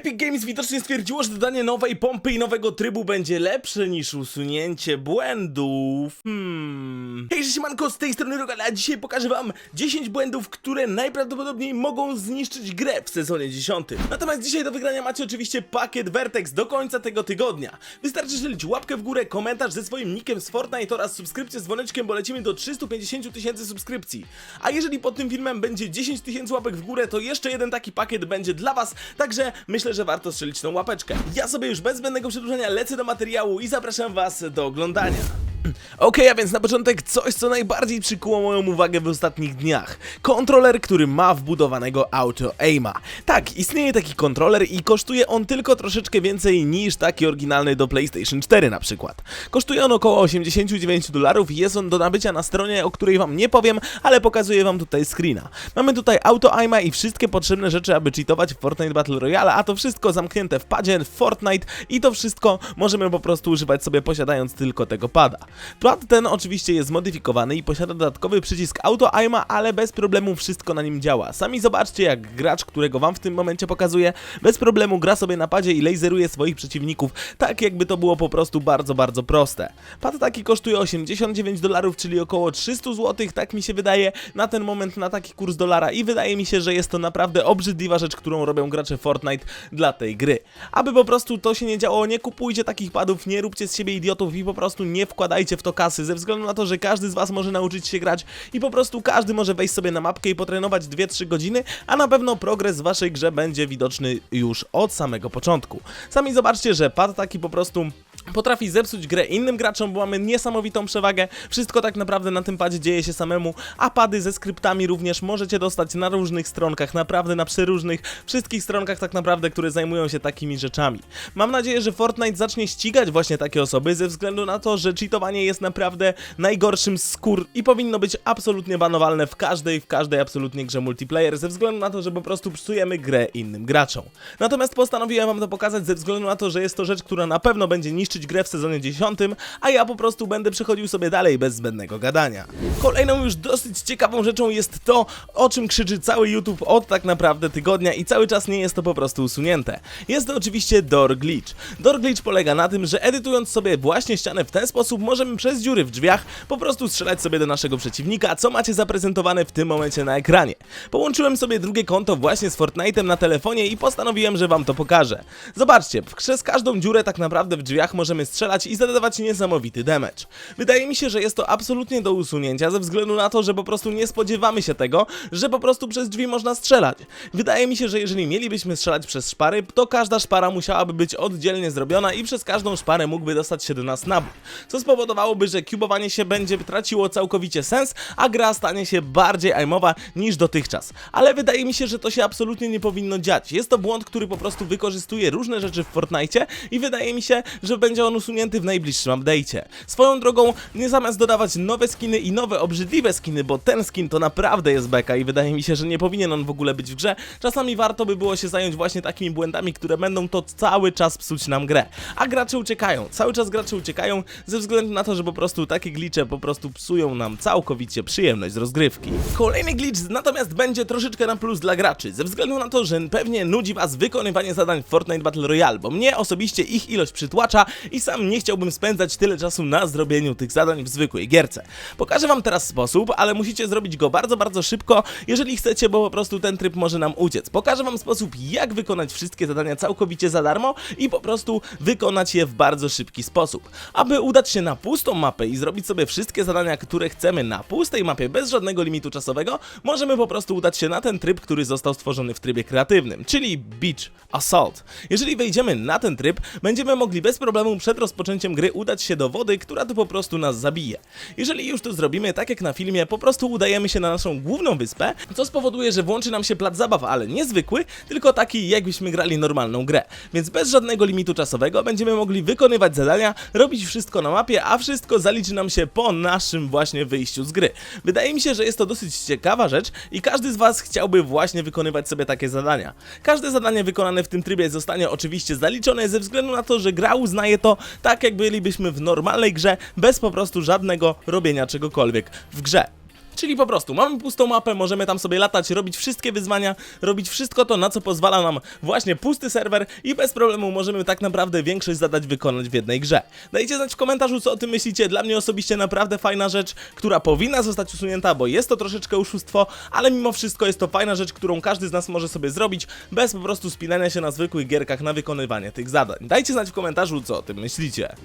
Epic Games widocznie stwierdziło, że dodanie nowej pompy i nowego trybu będzie lepsze niż usunięcie błędów. Hmm. Hej, siemanko, z tej strony Rogal, a dzisiaj pokażę wam 10 błędów, które najprawdopodobniej mogą zniszczyć grę w sezonie 10. Natomiast dzisiaj do wygrania macie oczywiście pakiet Vertex do końca tego tygodnia. Wystarczy strzelić łapkę w górę, komentarz ze swoim nickiem z Fortnite oraz subskrypcję z dzwoneczkiem, bo lecimy do 350 tysięcy subskrypcji. A jeżeli pod tym filmem będzie 10 tysięcy łapek w górę, to jeszcze jeden taki pakiet będzie dla was, także myślę, że warto strzelić tą łapeczkę. Ja sobie już bez zbędnego przedłużenia lecę do materiału i zapraszam was do oglądania. Okej, a więc na początek coś, co najbardziej przykuło moją uwagę w ostatnich dniach. Kontroler, który ma wbudowanego auto aima. Tak, istnieje taki kontroler i kosztuje on tylko troszeczkę więcej niż taki oryginalny do PlayStation 4 na przykład. Kosztuje on około 89 dolarów i jest on do nabycia na stronie, o której wam nie powiem, ale pokazuję wam tutaj screena. Mamy tutaj auto aima i wszystkie potrzebne rzeczy, aby cheatować w Fortnite Battle Royale, a to wszystko zamknięte w padzie w Fortnite i to wszystko możemy po prostu używać sobie posiadając tylko tego pada. Pad ten oczywiście jest zmodyfikowany i posiada dodatkowy przycisk Auto Aima, ale bez problemu wszystko na nim działa. Sami zobaczcie jak gracz, którego wam w tym momencie pokazuję, bez problemu gra sobie na padzie i laseruje swoich przeciwników, tak jakby to było po prostu bardzo, bardzo proste. Pad taki kosztuje 89 dolarów, czyli około 300 zł, tak mi się wydaje, na ten moment na taki kurs dolara i wydaje mi się, że jest to naprawdę obrzydliwa rzecz, którą robią gracze Fortnite dla tej gry. Aby po prostu to się nie działo, nie kupujcie takich padów, nie róbcie z siebie idiotów i po prostu nie wkładajcie w to kasy, ze względu na to, że każdy z was może nauczyć się grać i po prostu każdy może wejść sobie na mapkę i potrenować 2-3 godziny, a na pewno progres w waszej grze będzie widoczny już od samego początku. Sami zobaczcie, że pad taki po prostu potrafi zepsuć grę innym graczom, bo mamy niesamowitą przewagę. Wszystko tak naprawdę na tym padzie dzieje się samemu, a pady ze skryptami również możecie dostać na różnych stronkach, naprawdę na przeróżnych, wszystkich stronkach tak naprawdę, które zajmują się takimi rzeczami. Mam nadzieję, że Fortnite zacznie ścigać właśnie takie osoby ze względu na to, że cheatowanie jest naprawdę najgorszym skór i powinno być absolutnie banowalne w każdej, w każdej absolutnie grze multiplayer, ze względu na to, że po prostu psujemy grę innym graczom. Natomiast postanowiłem wam to pokazać ze względu na to, że jest to rzecz, która na pewno będzie niszczyć grę w sezonie 10, a ja po prostu będę przechodził sobie dalej bez zbędnego gadania. Kolejną już dosyć ciekawą rzeczą jest to, o czym krzyczy cały YouTube od tak naprawdę tygodnia i cały czas nie jest to po prostu usunięte. Jest to oczywiście door glitch. Door glitch polega na tym, że edytując sobie właśnie ścianę w ten sposób możemy przez dziury w drzwiach po prostu strzelać sobie do naszego przeciwnika, co macie zaprezentowane w tym momencie na ekranie. Połączyłem sobie drugie konto właśnie z Fortnite'em na telefonie i postanowiłem, że wam to pokażę. Zobaczcie, przez każdą dziurę tak naprawdę w drzwiach możemy strzelać i zadawać niesamowity damage. Wydaje mi się, że jest to absolutnie do usunięcia ze względu na to, że po prostu nie spodziewamy się tego, że po prostu przez drzwi można strzelać. Wydaje mi się, że jeżeli mielibyśmy strzelać przez szpary, to każda szpara musiałaby być oddzielnie zrobiona i przez każdą szparę mógłby dostać się do nas nabój, co spowodowałoby, że kubowanie się będzie traciło całkowicie sens, a gra stanie się bardziej aimowa niż dotychczas. Ale wydaje mi się, że to się absolutnie nie powinno dziać. Jest to błąd, który po prostu wykorzystuje różne rzeczy w Fortnite i wydaje mi się, że będzie on usunięty w najbliższym update'cie. Swoją drogą, nie zamiast dodawać nowe skiny i nowe obrzydliwe skiny, bo ten skin to naprawdę jest beka i wydaje mi się, że nie powinien on w ogóle być w grze, czasami warto by było się zająć właśnie takimi błędami, które będą to cały czas psuć nam grę. A gracze uciekają, cały czas gracze uciekają ze względu na to, że po prostu takie glitche po prostu psują nam całkowicie przyjemność z rozgrywki. Kolejny glitch natomiast będzie troszeczkę na plus dla graczy, ze względu na to, że pewnie nudzi was wykonywanie zadań w Fortnite Battle Royale, bo mnie osobiście ich ilość przytłacza i sam nie chciałbym spędzać tyle czasu na zrobieniu tych zadań w zwykłej gierce. Pokażę wam teraz sposób, ale musicie zrobić go bardzo, bardzo szybko, jeżeli chcecie, bo po prostu ten tryb może nam uciec. Pokażę wam sposób, jak wykonać wszystkie zadania całkowicie za darmo i po prostu wykonać je w bardzo szybki sposób. Aby udać się na pustą mapę i zrobić sobie wszystkie zadania, które chcemy na pustej mapie bez żadnego limitu czasowego, możemy po prostu udać się na ten tryb, który został stworzony w trybie kreatywnym, czyli Beach Assault. Jeżeli wejdziemy na ten tryb, będziemy mogli bez problemu przed rozpoczęciem gry udać się do wody, która tu po prostu nas zabije. Jeżeli już to zrobimy, tak jak na filmie, po prostu udajemy się na naszą główną wyspę, co spowoduje, że włączy nam się plac zabaw, ale nie zwykły, tylko taki jakbyśmy grali normalną grę. Więc bez żadnego limitu czasowego będziemy mogli wykonywać zadania, robić wszystko na mapie, a wszystko zaliczy nam się po naszym właśnie wyjściu z gry. Wydaje mi się, że jest to dosyć ciekawa rzecz i każdy z Was chciałby właśnie wykonywać sobie takie zadania. Każde zadanie wykonane w tym trybie zostanie oczywiście zaliczone ze względu na to, że gra uznaje to tak jak bylibyśmy w normalnej grze, bez po prostu żadnego robienia czegokolwiek w grze. Czyli po prostu mamy pustą mapę, możemy tam sobie latać, robić wszystkie wyzwania, robić wszystko to, na co pozwala nam właśnie pusty serwer i bez problemu możemy tak naprawdę większość zadań wykonać w jednej grze. Dajcie znać w komentarzu, co o tym myślicie. Dla mnie osobiście naprawdę fajna rzecz, która powinna zostać usunięta, bo jest to troszeczkę oszustwo, ale mimo wszystko jest to fajna rzecz, którą każdy z nas może sobie zrobić bez po prostu spinania się na zwykłych gierkach na wykonywanie tych zadań. Dajcie znać w komentarzu, co o tym myślicie.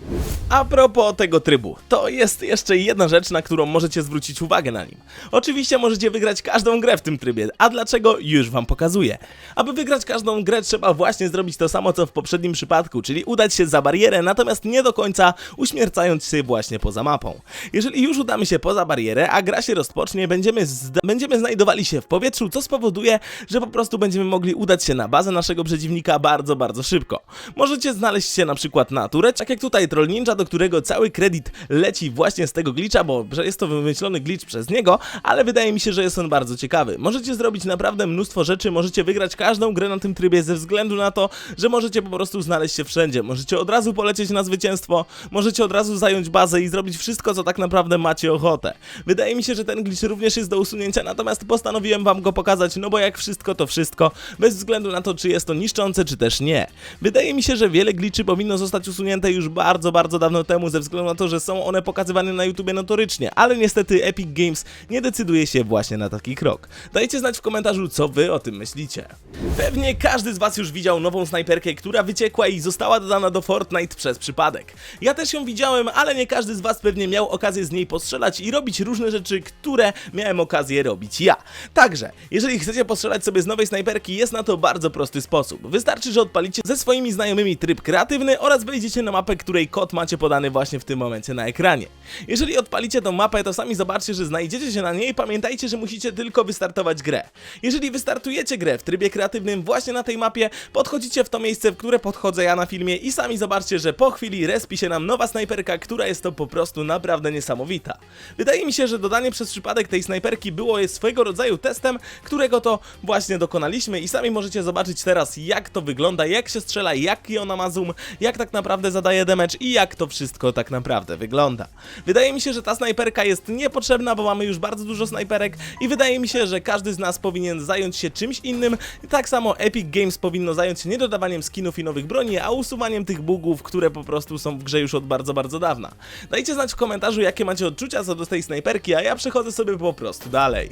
A propos tego trybu, to jest jeszcze jedna rzecz, na którą możecie zwrócić uwagę na nim. Oczywiście możecie wygrać każdą grę w tym trybie, a dlaczego już wam pokazuję. Aby wygrać każdą grę trzeba właśnie zrobić to samo co w poprzednim przypadku, czyli udać się za barierę, natomiast nie do końca uśmiercając się właśnie poza mapą. Jeżeli już udamy się poza barierę, a gra się rozpocznie, będziemy, będziemy znajdowali się w powietrzu, co spowoduje, że po prostu będziemy mogli udać się na bazę naszego przeciwnika bardzo, bardzo szybko. Możecie znaleźć się na przykład na turę, tak jak tutaj Troll Ninja, do którego cały kredyt leci właśnie z tego glitcha, bo jest to wymyślony glitch przez niego, ale wydaje mi się, że jest on bardzo ciekawy. Możecie zrobić naprawdę mnóstwo rzeczy, możecie wygrać każdą grę na tym trybie ze względu na to, że możecie po prostu znaleźć się wszędzie. Możecie od razu polecieć na zwycięstwo, możecie od razu zająć bazę i zrobić wszystko, co tak naprawdę macie ochotę. Wydaje mi się, że ten glitch również jest do usunięcia, natomiast postanowiłem wam go pokazać, no bo jak wszystko to wszystko, bez względu na to, czy jest to niszczące, czy też nie. Wydaje mi się, że wiele glitchy powinno zostać usunięte już bardzo, bardzo dawno temu, ze względu na to, że są one pokazywane na YouTubie notorycznie, ale niestety Epic Games nie decyduje się właśnie na taki krok. Dajcie znać w komentarzu, co wy o tym myślicie. Pewnie każdy z was już widział nową snajperkę, która wyciekła i została dodana do Fortnite przez przypadek. Ja też ją widziałem, ale nie każdy z was pewnie miał okazję z niej postrzelać i robić różne rzeczy, które miałem okazję robić ja. Także, jeżeli chcecie postrzelać sobie z nowej snajperki, jest na to bardzo prosty sposób. Wystarczy, że odpalicie ze swoimi znajomymi tryb kreatywny oraz wejdziecie na mapę, której kod macie podany właśnie w tym momencie na ekranie. Jeżeli odpalicie tą mapę, to sami zobaczcie, że znajdziecie się na niej pamiętajcie, że musicie tylko wystartować grę. Jeżeli wystartujecie grę w trybie kreatywnym właśnie na tej mapie, podchodzicie w to miejsce, w które podchodzę ja na filmie i sami zobaczcie, że po chwili respi się nam nowa snajperka, która jest to po prostu naprawdę niesamowita. Wydaje mi się, że dodanie przez przypadek tej snajperki było swojego rodzaju testem, którego to właśnie dokonaliśmy i sami możecie zobaczyć teraz jak to wygląda, jak się strzela, jaki ona ma zoom, jak tak naprawdę zadaje damage i jak to wszystko tak naprawdę wygląda. Wydaje mi się, że ta snajperka jest niepotrzebna, bo mamy już bardzo dużo snajperek i wydaje mi się, że każdy z nas powinien zająć się czymś innym. Tak samo Epic Games powinno zająć się nie dodawaniem skinów i nowych broni, a usuwaniem tych bugów, które po prostu są w grze już od bardzo, bardzo dawna. Dajcie znać w komentarzu, jakie macie odczucia co do tej snajperki, a ja przechodzę sobie po prostu dalej.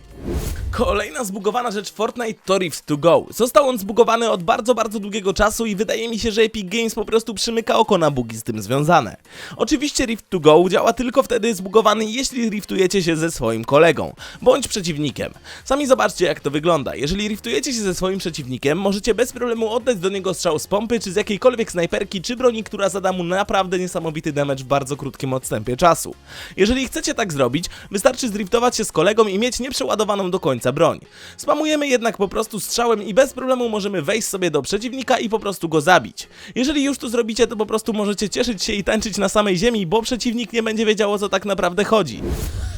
Kolejna zbugowana rzecz Fortnite to Rift to Go. Został on zbugowany od bardzo, bardzo długiego czasu i wydaje mi się, że Epic Games po prostu przymyka oko na bugi z tym związane. Oczywiście Rift to Go działa tylko wtedy zbugowany, jeśli riftujecie się ze swoim kolegą, bądź przeciwnikiem. Sami zobaczcie jak to wygląda. Jeżeli riftujecie się ze swoim przeciwnikiem, możecie bez problemu oddać do niego strzał z pompy, czy z jakiejkolwiek snajperki, czy broni, która zada mu naprawdę niesamowity damage w bardzo krótkim odstępie czasu. Jeżeli chcecie tak zrobić, wystarczy zriftować się z kolegą i mieć nieprzeładowaną do końca broń. Spamujemy jednak po prostu strzałem i bez problemu możemy wejść sobie do przeciwnika i po prostu go zabić. Jeżeli już to zrobicie, to po prostu możecie cieszyć się i tańczyć na samej ziemi, bo przeciwnik nie będzie wiedział o co tak naprawdę chodzi.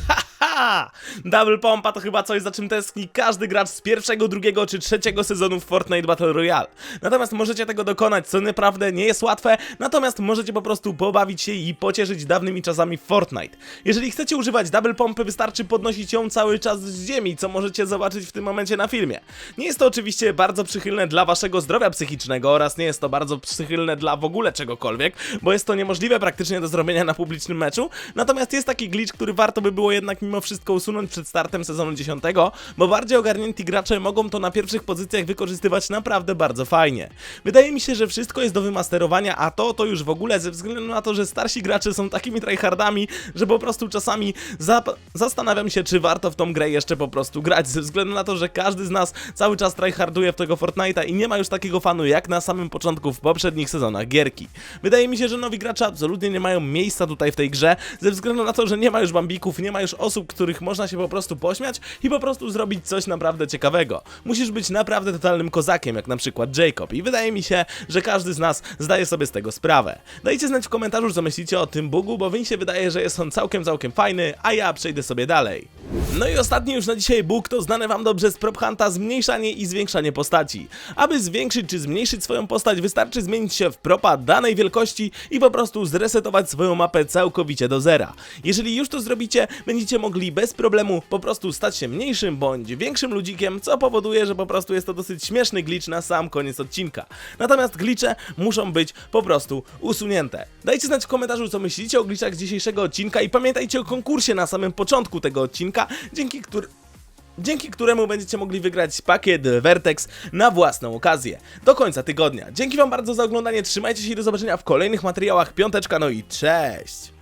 Double pompa to chyba coś, za czym tęskni każdy gracz z pierwszego, drugiego czy trzeciego sezonu w Fortnite Battle Royale. Natomiast możecie tego dokonać, co naprawdę nie jest łatwe, natomiast możecie po prostu pobawić się i pocieszyć dawnymi czasami w Fortnite. Jeżeli chcecie używać double pompy, wystarczy podnosić ją cały czas z ziemi, co możecie zobaczyć w tym momencie na filmie. Nie jest to oczywiście bardzo przychylne dla waszego zdrowia psychicznego oraz nie jest to bardzo przychylne dla w ogóle czegokolwiek, bo jest to niemożliwe praktycznie do zrobienia na publicznym meczu, natomiast jest taki glitch, który warto by było jednak mimo wszystko usunąć przed startem sezonu 10, bo bardziej ogarnięci gracze mogą to na pierwszych pozycjach wykorzystywać naprawdę bardzo fajnie. Wydaje mi się, że wszystko jest do wymasterowania, a to to już w ogóle ze względu na to, że starsi gracze są takimi tryhardami, że po prostu czasami zap- zastanawiam się, czy warto w tą grę jeszcze po prostu grać, ze względu na to, że każdy z nas cały czas tryharduje w tego Fortnite'a i nie ma już takiego fanu jak na samym początku w poprzednich sezonach gierki. Wydaje mi się, że nowi gracze absolutnie nie mają miejsca tutaj w tej grze, ze względu na to, że nie ma już bambików, nie ma już osób, których można się po prostu pośmiać i po prostu zrobić coś naprawdę ciekawego. Musisz być naprawdę totalnym kozakiem, jak na przykład Jacob i wydaje mi się, że każdy z nas zdaje sobie z tego sprawę. Dajcie znać w komentarzu, co myślicie o tym bugu, bo mi się wydaje, że jest on całkiem, całkiem fajny, a ja przejdę sobie dalej. No i ostatni już na dzisiaj bóg to znany wam dobrze z Prop Hunta zmniejszanie i zwiększanie postaci. Aby zwiększyć czy zmniejszyć swoją postać wystarczy zmienić się w propa danej wielkości i po prostu zresetować swoją mapę całkowicie do zera. Jeżeli już to zrobicie, będziecie mogli mogli bez problemu po prostu stać się mniejszym bądź większym ludzikiem, co powoduje, że po prostu jest to dosyć śmieszny glitch na sam koniec odcinka. Natomiast glitche muszą być po prostu usunięte. Dajcie znać w komentarzu, co myślicie o glitchach z dzisiejszego odcinka i pamiętajcie o konkursie na samym początku tego odcinka, dzięki dzięki któremu będziecie mogli wygrać pakiet Vertex na własną okazję. Do końca tygodnia. Dzięki wam bardzo za oglądanie, trzymajcie się i do zobaczenia w kolejnych materiałach. Piąteczka, no i cześć!